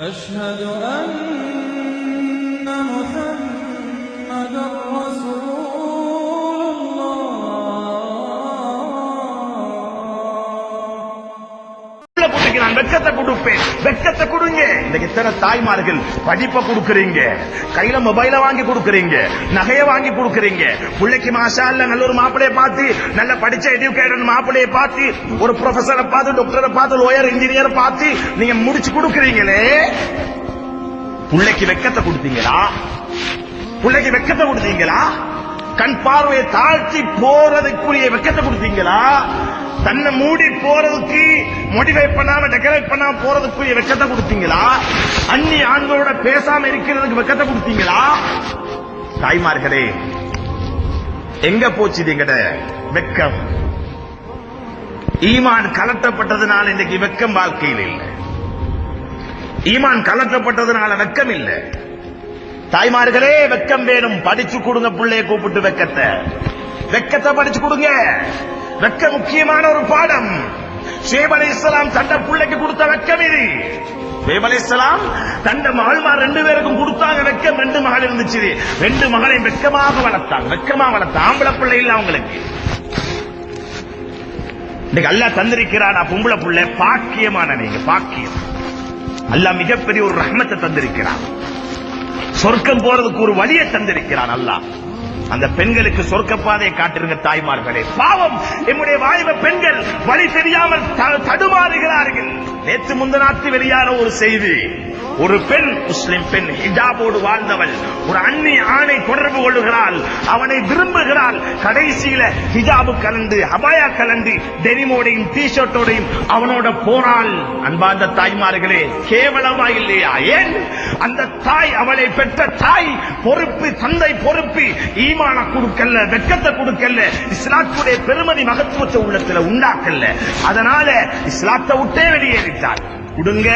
أشهد أن محمدا رسول வெக்கத்தை கொடுப்பேன். வெக்கத்தை கொடுங்க. இன்னைக்கு இத்தனை தாய்மார்கள் படிப்பை கொடுக்குறீங்க. கையில மொபைல வாங்கி கொடுக்குறீங்க. நகையை வாங்கி கொடுக்குறீங்க. பிள்ளைக்கு மாசா இல்ல நல்ல ஒரு மாப்பிளைய பார்த்து நல்ல படிச்ச எஜுகேட்டட் மாப்பிளைய பார்த்து ஒரு ப்ரொஃபசரை பார்த்து டாக்டரை பார்த்து லோயர் இன்ஜினியர் பார்த்து நீங்க முடிச்சு கொடுக்குறீங்களே? பிள்ளைக்கு வெக்கத்தை கொடுத்தீங்களா? பிள்ளைக்கு வெக்கத்தை கொடுத்தீங்களா? கண் பார்வையை தாழ்த்தி போறதுக்குரிய வெக்கத்தை கொடுத்தீங்களா? தன்னை மூடி போறதுக்கு மோடிஃபை பண்ணாம டெக்கரேட் பண்ணாம போறதுக்கு வெக்கத்தை கொடுத்தீங்களா? அந்நி ஆண்களோட பேசாம இருக்கிறதுக்கு வெக்கத்தை கொடுத்தீங்களா? தாய்மார்களே எங்க போச்சு எங்கட வெக்கம்? ஈமான் கலட்டப்பட்டதுனால இன்னைக்கு வெக்கம் வாழ்க்கையில் இல்லை. ஈமான் கலட்டப்பட்டதுனால வெக்கம் இல்லை. தாய்மார்களே வெக்கம் வேணும். படிச்சு கொடுங்க பிள்ளைய கூப்பிட்டு வெக்கத்தை. வெக்கத்தை படிச்சு கொடுங்க. வெக்க முக்கியமான ஒரு பாடம். ஷேப் அலி இஸ்லாம் தண்ட பிள்ளைக்கு கொடுத்த வெக்கம் இது. ஷேப் அலி இஸ்லாம் தண்ட மகள்மார் ரெண்டு பேருக்கும் கொடுத்தாங்க வெக்கம் ரெண்டு மகள் இருந்துச்சு. ரெண்டு மகளை வெக்கமாக வளர்த்தாங்க வெக்கமா வளர்த்த ஆம்பளை பிள்ளை இல்ல அவங்களுக்கு. இன்னைக்கு அல்லாஹ் தந்திருக்கிறான். பொம்பளை பிள்ளை பாக்கியமான நீங்க பாக்கியம். அல்லாஹ் மிகப்பெரிய ஒரு ரஹமத்தை தந்திருக்கிறான். சொர்க்கம் போறதுக்கு ஒரு வழியை தந்திருக்கிறான் அல்லாஹ். அந்த பெண்களுக்கு சொர்க்க பாதையை காட்டிருங்க தாய்மார்களே பாவம். என்னுடைய வாலிப பெண்கள் வழி தெரியாமல் த- தடுமாறுகிறார்கள். நேற்று முந்தநாத்து வெளியான ஒரு செய்தி. ஒரு பெண் முஸ்லிம் பெண் ஹிஜாபோடு வாழ்ந்தவள். ஒரு அண்ணி ஆணை தொடர்பு கொள்ளுகிறாள். அவனை விரும்புகிறாள். கடைசியில ஹிஜாபு கலந்து அபாயா கலந்து டெனிமோடையும் டி ஷர்ட்டோடையும் அவனோட போனாள். அன்பார்ந்த தாய்மார்களே கேவலமா இல்லையா ஏன்? அந்த தாய் அவளை பெற்ற தாய் பொறுப்பு தந்தை பொறுப்பு ஈமான கொடுக்கல வெக்கத்தை கொடுக்கல இஸ்லாத்துடைய பெருமதி மகத்துவத்தை உள்ளத்துல உண்டாக்கல அதனால இஸ்லாத்தை விட்டே வெளியேறி. வெளியேறிட்டார் கொடுங்க.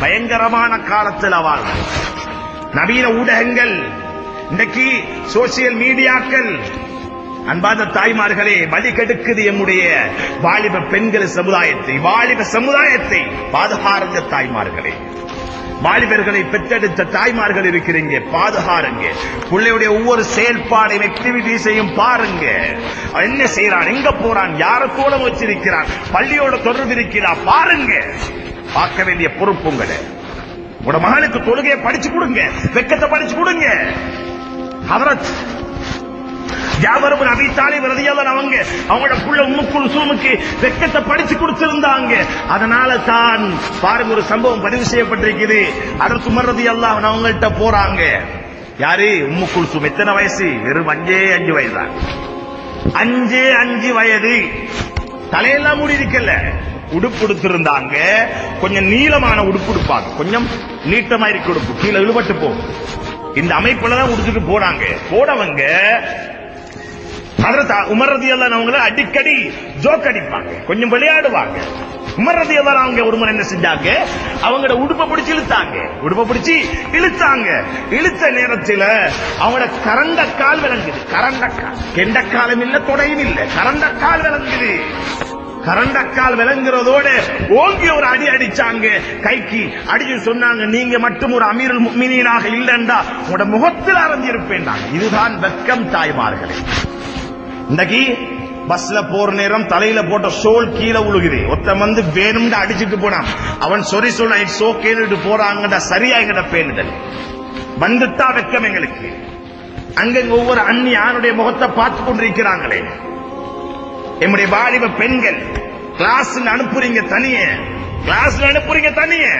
பயங்கரமான காலத்தில் அவள் நவீன ஊடகங்கள். இன்றைக்கு சோசியல் மீடியாக்கள். அன்பாத தாய்மார்களே வழி கெடுக்குது என்னுடைய வாலிப பெண்கள் சமுதாயத்தை வாலிப சமுதாயத்தை பாதுகாரந்த தாய்மார்களே. வாலிபர்களை பெற்றெடுத்த தாய்மார்கள் இருக்கிறீங்க பாதுகாருங்க. பிள்ளையுடைய ஒவ்வொரு செயல்பாடையும் ஆக்டிவிட்டிஸையும் பாருங்க. என்ன செய்யறான்? எங்க போறான்? யார கூட வச்சிருக்கிறான்? பள்ளியோட தொடர்பு இருக்கிறா? பாருங்க. பார்க்க வேண்டிய பொறுப்பு உங்களை. உங்களோட மகனுக்கு தொழுகையை படிச்சு கொடுங்க வெக்கத்தை படிச்சு கொடுங்க. ஹதரத் ஜாபர் அபி தாலிப் அவங்க அவங்களோட புள்ள உம்முக்குல் சூமுக்கு வெக்கத்தை படிச்சு கொடுத்திருந்தாங்க. அதனால தான் பாருங்க ஒரு சம்பவம் பதிவு செய்யப்பட்டிருக்குது. அதற்கு உமர் எல்லாம் அவங்கள்ட்ட போறாங்க. யாரு? உம்முக்குள் குல்சும். எத்தனை வயசு? வெறும் அஞ்சே அஞ்சு வயசு அஞ்சே அஞ்சு வயது. தலையெல்லாம் மூடி இருக்கல. உடுப்பு உடுத்திருந்தாங்க. கொஞ்சம் நீளமான உடுப்பு உடுப்பாங்க. கொஞ்சம் நீட்டமா இருக்க உடுப்பு. கீழே இழுபட்டு போகும். இந்த அமைப்புல தான் உடுத்துட்டு போறாங்க போனவங்க ஹதரத் எல்லாம் அவங்கள அடிக்கடி ஜோக் அடிப்பாங்க. கொஞ்சம் விளையாடுவாங்க. உமர் எல்லாம் அவங்க ஒரு முறை என்ன செஞ்சாங்க? அவங்களோட உடுப்பை பிடிச்சி இழுத்தாங்க. உடுப்பை பிடிச்சி இழுத்தாங்க. இழுத்த நேரத்தில் அவங்களோட கரண்ட கால் விளங்குது. கரண்ட கால். கெண்ட காலம் இல்ல தொடையும் இல்ல. கரண்ட கால் விளங்குது. கரண்டக்கால் விளங்குறதோட ஓங்கி ஒரு அடி அடிச்சாங்க. கைக்கு அடிச்சு சொன்னாங்க நீங்க மட்டும் ஒரு அமீரல் முக்மினீனாக இல்லைண்டா உங்களோட முகத்தில் அறிஞ்சிருப்பேன் இதுதான் வெக்கம் தாய்மார்களே. இன்னைக்கு பஸ்ல போற நேரம் தலையில போட்ட சோல் கீழே உழுகுது. ஒருத்தன் வந்து வேணும்னு அடிச்சுட்டு போனான். அவன் சொரி சொல்ல இட்ஸ் ஓகேன்னு போறாங்கடா சரியா எங்கட பேணுதல். வந்துட்டா வெக்கம் எங்களுக்கு. அங்கங்க ஒவ்வொரு அண்ணி யாருடைய முகத்தை பார்த்து கொண்டிருக்கிறாங்களே? எம்முடைய வாலிப பெண்கள். கிளாஸ்ல அனுப்புறீங்க தனியே. கிளாஸ்ல அனுப்புறீங்க தனியே.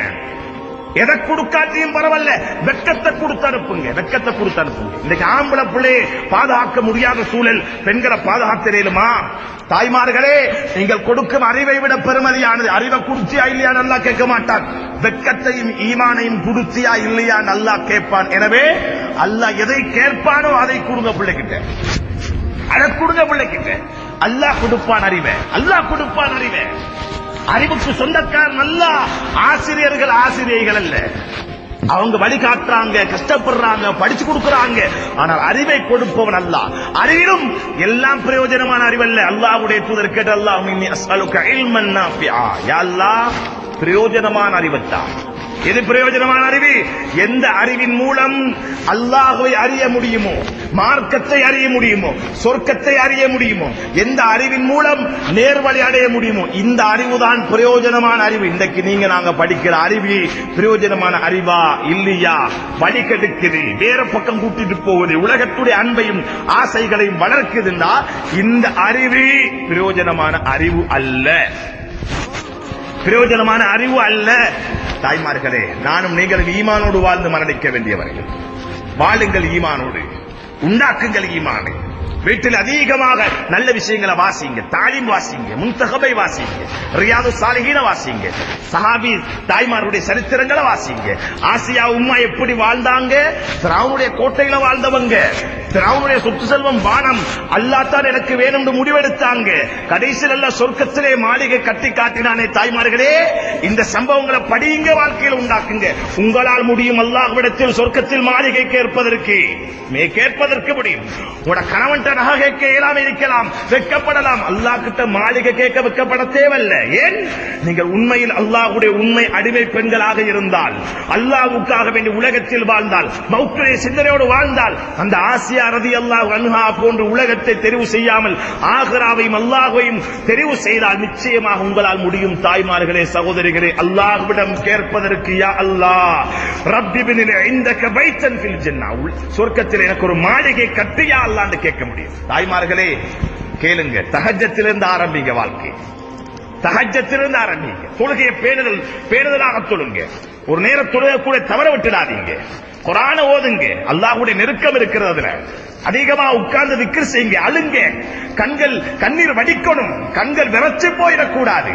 எதை கொடுக்காட்டியும் பரவாயில்ல. வெக்கத்தை கொடுத்து அனுப்புங்க வெக்கத்தை கொடுத்து அனுப்புங்க. இன்னைக்கு ஆம்பளை பிள்ளையை பாதுகாக்க முடியாத சூழல் பெண்களை பாதுகாத்திரையிலுமா தாய்மார்களே நீங்கள் கொடுக்கும் அறிவை விட பெருமதியானது. அறிவை குடிச்சியா இல்லையா நல்லா கேட்க மாட்டான். வெக்கத்தையும் ஈமானையும் குடுத்தியா இல்லையா நல்லா கேட்பான். எனவே அல்ல எதை கேட்பானோ அதை கொடுங்க பிள்ளைகிட்ட. அதை கொடுங்க பிள்ளைகிட்ட. அல்லாஹ் கொடுப்பான் அறிவை. அல்லாஹ் கொடுப்பான் அறிவை. அறிவுக்கு சொந்தக்காரன் அல்ல ஆசிரியர்கள் ஆசிரியர்கள் அல்ல. அவங்க வழிகாட்டுறாங்க கஷ்டப்படுறாங்க படிச்சு கொடுக்கறாங்க. ஆனால் அறிவை கொடுப்பவன் அல்ல. அறிவிலும் எல்லாம் பிரயோஜனமான அறிவல்ல. அல்லாஹ்வுடைய தூதர் கேட்டு அல்லாஹ் அல்லாஹ் பிரயோஜனமான அறிவத்தான். எது பிரயோஜனமான அறிவு? எந்த அறிவின் மூலம் அல்லாஹுவை அறிய முடியுமோ? மார்க்கத்தை அறிய முடியுமோ? சொர்க்கத்தை அறிய முடியுமோ? எந்த அறிவின் மூலம் நேர்வழி அடைய முடியுமோ? இந்த அறிவுதான் பிரயோஜனமான அறிவு. இன்றைக்கு நீங்க நாங்க படிக்கிற அறிவு பிரயோஜனமான அறிவா? இல்லையா? வழி கெடுக்குது. வேற பக்கம் கூட்டிட்டு போகுது. உலகத்துடைய அன்பையும் ஆசைகளையும் வளர்க்குதுன்னா இந்த அறிவு பிரயோஜனமான அறிவு அல்ல. பிரயோஜனமான அறிவு அல்ல. தாய்மார்களே நானும் நீங்களும் ஈமானோடு வாழ்ந்து மரணிக்க வேண்டியவர்கள். வாழுங்கள் ஈமானோடு. உண்டாக்குங்கள் ஈமானை. வீட்டில் அதிகமாக நல்ல விஷயங்களை வாசிங்க. தாலிம் வாசிங்க. முன்தகபை வாசிங்க. ரியாது சாலிஹீன வாசிங்க. சஹாபி தாய்மாருடைய சரித்திரங்களை வாசிங்க. ஆசியா உம்மா எப்படி வாழ்ந்தாங்க? திராவுடைய கோட்டையில வாழ்ந்தவங்க. திராவுடைய சொத்து செல்வம் வானம் அல்லாத்தான் எனக்கு வேணும்னு முடிவெடுத்தாங்க. கடைசியில் எல்லாம் சொர்க்கத்திலே மாளிகை கட்டி காட்டினானே தாய்மார்களே இந்த சம்பவங்களை படியுங்க வாழ்க்கையில் உண்டாக்குங்க. உங்களால் முடியும் அல்லாஹ்விடத்தில் சொர்க்கத்தில் மாளிகை கேட்பதற்கு மே கேட்பதற்கு முடியும். உங்களோட கணவன் நகை கேட்க இயலாம இருக்கலாம் வெக்கப்படலாம். அல்லாஹ் கிட்ட மாளிகை கேட்க வெக்கப்பட தேவையில்ல. ஏன்? நீங்கள் உண்மையில் அல்லாஹுடைய உண்மை அடிமை பெண்களாக இருந்தால் அல்லாஹ்வுக்காக வேண்டி உலகத்தில் வாழ்ந்தால் மௌத்துடைய சிந்தனையோடு வாழ்ந்தால் அந்த ஆசியா ரதி அல்லாஹ் அன்ஹா போன்று உலகத்தை தெரிவு செய்யாமல் ஆகராவையும் அல்லாஹையும் தெரிவு செய்தால் நிச்சயமாக உங்களால் முடியும். தாய்மார்களே சகோதரிகளே அல்லாஹ்விடம் கேட்பதற்கு யா அல்லாஹ் ரப்பிபினிலே இந்த இந்தக பைத்தன் ஃபில் உள்- சொர்க்கத்தில் எனக்கு ஒரு மாளிகை கட்டியா அல்லான்னு கேட்க முடியும். தாய்மார்களே கேளுங்க. தகஜத்திலிருந்து ஆரம்பிங்க வாழ்க்கை. தகஜத்திலிருந்து ஆரம்பிங்க. தொழுகையை பேணுதல் பேணுதலாக தொழுங்க. ஒரு நேரம் தொழுக கூட தவற விட்டுடாதீங்க. குரான ஓதுங்க. அல்லாஹுடைய நெருக்கம் இருக்கிறது அதுல. அதிகமா உட்கார்ந்து விக்கிர செய்யுங்க. அழுங்க. கண்கள் கண்ணீர் வடிக்கணும். கண்கள் விரைச்சு போயிடக்கூடாது.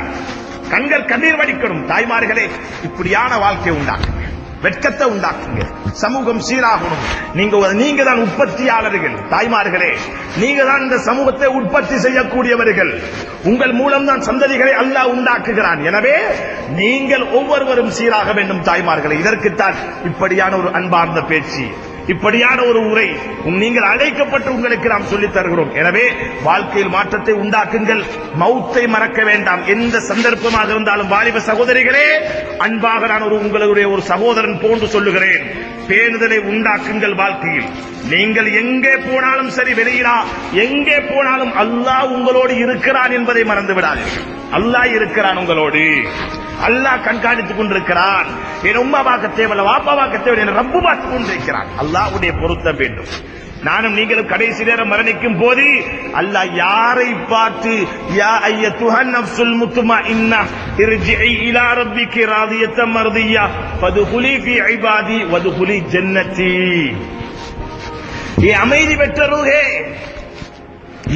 கண்கள் கண்ணீர் வடிக்கணும். தாய்மார்களே இப்படியான வாழ்க்கை உண்டாக்குங்க வெட்கத்தை உண்டாக்குங்க. சமூகம் சீராகணும். நீங்க நீங்க தான் உற்பத்தியாளர்கள். தாய்மார்களே நீங்க தான் இந்த சமூகத்தை உற்பத்தி செய்யக்கூடியவர்கள். உங்கள் மூலம் தான் சந்ததிகளை அல்லாஹ் உண்டாக்குகிறான். எனவே நீங்கள் ஒவ்வொருவரும் சீராக வேண்டும் தாய்மார்களே. இதற்குத்தான் இப்படியான ஒரு அன்பார்ந்த பேச்சு. இப்படியான ஒரு உரை நீங்கள் அழைக்கப்பட்டு உங்களுக்கு நாம் சொல்லித் தருகிறோம். எனவே வாழ்க்கையில் மாற்றத்தை உண்டாக்குங்கள். மௌத்தை மறக்க வேண்டாம். எந்த சந்தர்ப்பமாக இருந்தாலும் வாலிப சகோதரிகளே அன்பாக நான் ஒரு உங்களுடைய ஒரு சகோதரன் போன்று சொல்லுகிறேன். பேணுதலை உண்டாக்குங்கள் வாழ்க்கையில். நீங்கள் எங்கே போனாலும் சரி வெளியிலா எங்கே போனாலும் அல்லாஹ் உங்களோடு இருக்கிறான் என்பதை மறந்து விடாதீர்கள் அல்லாஹ் இருக்கிறான் உங்களோடு. அல்லாஹ் கண்காணித்துக் கொண்டிருக்கிறான். என் உம்மா பார்க்க தேவையில்ல வாப்பா பார்க்க தேவையில்லை என் ரப்பு பார்த்து கொண்டிருக்கிறான். அல்லாஹ்வுடைய பொருத்தம் வேண்டும். நானும் நீங்களும் கடைசி நேரம் மரணிக்கும் போது அல்லாஹ் யாரை பார்த்து யா ஐயத்துஹன் நஃப்ஸுல் முத்மஇன்னா இர்ஜிஇ இலா ரப்பிகி ராதியத்தம் மர்தியா பி ஃபீ இபாதி வதுகுலி ஜன்னதி ஏ அமைதி பெற்ற ரூஹே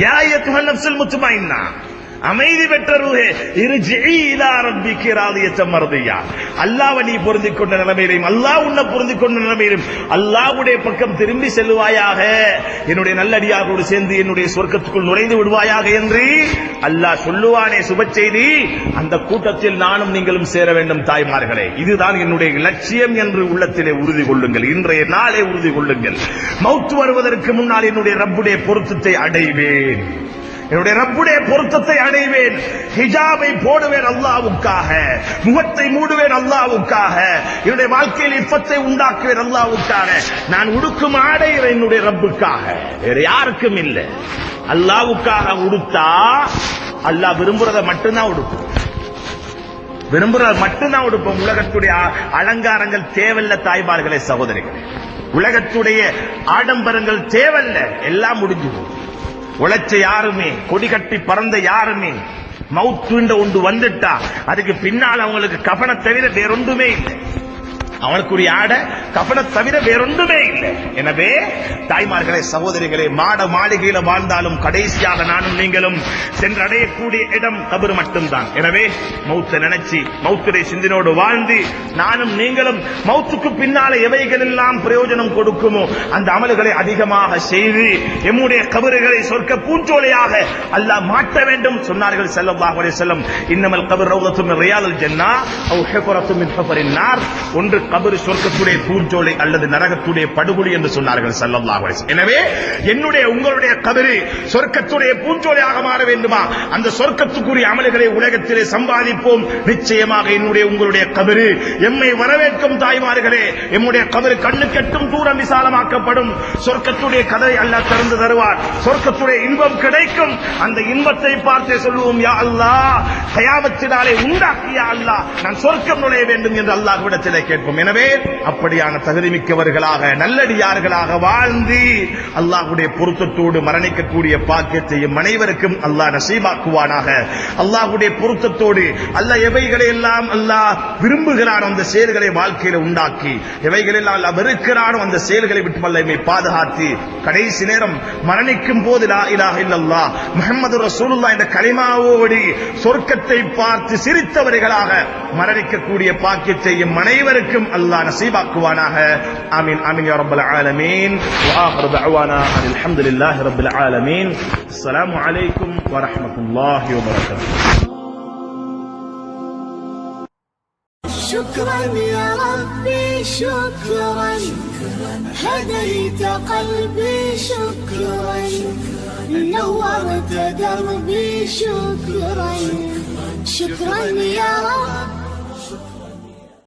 யா அயத்துஹன் அஃப்சுல் முத்துமா இன்னா அமைதி பெற்ற ரூஹே இர்ஜிஇ இலா ரப்பிகி ராதியத்தம் மர்தியா. அல்லாஹ்வை நீ பொருந்திக் கொண்ட நிலைமையிலும் அல்லாஹ் உன்னை பொருந்திக் கொண்ட நிலைமையிலும் அல்லாஹ்வுடைய பக்கம் திரும்பி செல்லுவாயாக என்னுடைய நல்லடியாரோடு சேர்ந்து என்னுடைய சொர்க்கத்துக்குள் நுழைந்து விடுவாயாக என்று அல்லாஹ் சொல்லுவானே சுப செய்தி அந்த கூட்டத்தில் நானும் நீங்களும் சேர வேண்டும் தாய்மார்களே. இதுதான் என்னுடைய லட்சியம் என்று உள்ளத்திலே உறுதி கொள்ளுங்கள். இன்றைய நாளே உறுதி கொள்ளுங்கள். மௌத்து வருவதற்கு முன்னால் என்னுடைய ரப்புடைய பொருத்தத்தை அடைவேன். என்னுடைய ரப்புடைய பொருத்தத்தை அடைவேன். ஹிஜாபை போடுவேன் அல்லாவுக்காக. முகத்தை மூடுவேன் அல்லாவுக்காக. என்னுடைய வாழ்க்கையில் இப்பத்தை உண்டாக்குவேன் அல்லாவுக்காக. நான் உடுக்கும் ஆடை என்னுடைய ரப்புக்காக. வேற யாருக்கும் இல்லை. அல்லாவுக்காக உடுத்தா அல்லாஹ் விரும்புறத மட்டும்தான் உடுக்கும். விரும்புறத மட்டும்தான் உடுப்போம். உலகத்துடைய அலங்காரங்கள் தேவல்ல தாய்மார்களே சகோதரிகள். உலகத்துடைய ஆடம்பரங்கள் தேவல்ல எல்லாம் முடிஞ்சு போகும். உழைச்ச யாருமே கொடி கட்டி பறந்த யாருமே மவுத்துன்ற ஒன்று வந்துட்டா அதுக்கு பின்னால் அவங்களுக்கு கபனை தவிர வேறொன்றுமே இல்லை. அவனுக்குரிய ஆடை கபனை தவிர வேறொன்றுமே இல்லை. எனவே தாய்மார்களே சகோதரிகளே மாட மாளிகையில வாழ்ந்தாலும் கடைசியாக நானும் நீங்களும் சென்றடையக்கூடிய இடம் கபர் மட்டும்தான். எனவே மௌத்த நினைச்சு மௌத்துடைய சிந்தனோடு வாழ்ந்து நானும் நீங்களும் மௌத்துக்கு பின்னால எவைகள் எல்லாம் பிரயோஜனம் கொடுக்குமோ அந்த அமல்களை அதிகமாக செய்து எம்முடைய கபறுகளை சொர்க்க பூஞ்சோலையாக அல்லாஹ் மாற்ற வேண்டும் சொன்னார்கள் ஸல்லல்லாஹு அலைஹி வஸல்லம். இன்னமல் கபர் ரௌதத்தும் மின் ரியாதில் ஒன்று கபரு சொர்க்கத்துடைய பூஞ்சோலை அல்லது நரகத்துடைய படுகொலி என்று சொன்னார்கள் ஸல்லல்லாஹு எனவே என்னுடைய உங்களுடைய கபரு சொர்க்கத்துடைய பூஞ்சோலையாக மாற வேண்டுமா? அந்த சொர்க்கத்துக்குரிய அமல்களை உலகத்திலே சம்பாதிப்போம். நிச்சயமாக என்னுடைய உங்களுடைய கபரு எம்மை வரவேற்கும் தாய்மார்களே எம்முடைய கபரு கண்ணு கெட்டும் தூரம் விசாலமாக்கப்படும். சொர்க்கத்துடைய கதை அல்லாஹ் திறந்து தருவார். சொர்க்கத்துடைய இன்பம் கிடைக்கும். அந்த இன்பத்தை பார்த்தே சொல்லுவோம் யா அல்லாஹ் கயாமத்தினாலே உண்டாக்கியா அல்லாஹ் நான் சொர்க்கம் நுழைய வேண்டும் என்று அல்லாஹ் விடத்திலே கேட்போம். எனவே அப்படியான தகுதி மிக்கவர்களாக நல்லடியார்களாக வாழ்ந்து அல்லாஹுடைய பொருத்தத்தோடு மரணிக்கக்கூடிய பாக்கியத்தையும் அனைவருக்கும் அல்லாஹ் நசீபாக்குவானாக அல்லாஹுடைய பொருத்தத்தோடு அல்ல எவைகளை எல்லாம் அல்லாஹ் விரும்புகிறான் அந்த செயல்களை வாழ்க்கையில உண்டாக்கி எவைகளெல்லாம் அல்லாஹ் வெறுக்கிறானோ அந்த செயல்களை விட்டு வல்லமை பாதுகாத்து கடைசி நேரம் மரணிக்கும் போது லா இலாஹ இல்லல்லாஹ் முஹம்மது ரசூலுல்லா என்ற கலிமாவோடு சொர்க்கத்தை பார்த்து சிரித்தவர்களாக மரணிக்கக்கூடிய பாக்கியத்தையும் அனைவருக்கும் الله نصيبك واناها آمين آمين يا رب العالمين. وآخر دعوانا أن الحمد لله رب العالمين. السلام عليكم ورحمة الله وبركاته. شكرا يا ربي شكرا. هديت قلبي شكرا. نورت دربي شكرا. شكرا يا ربي.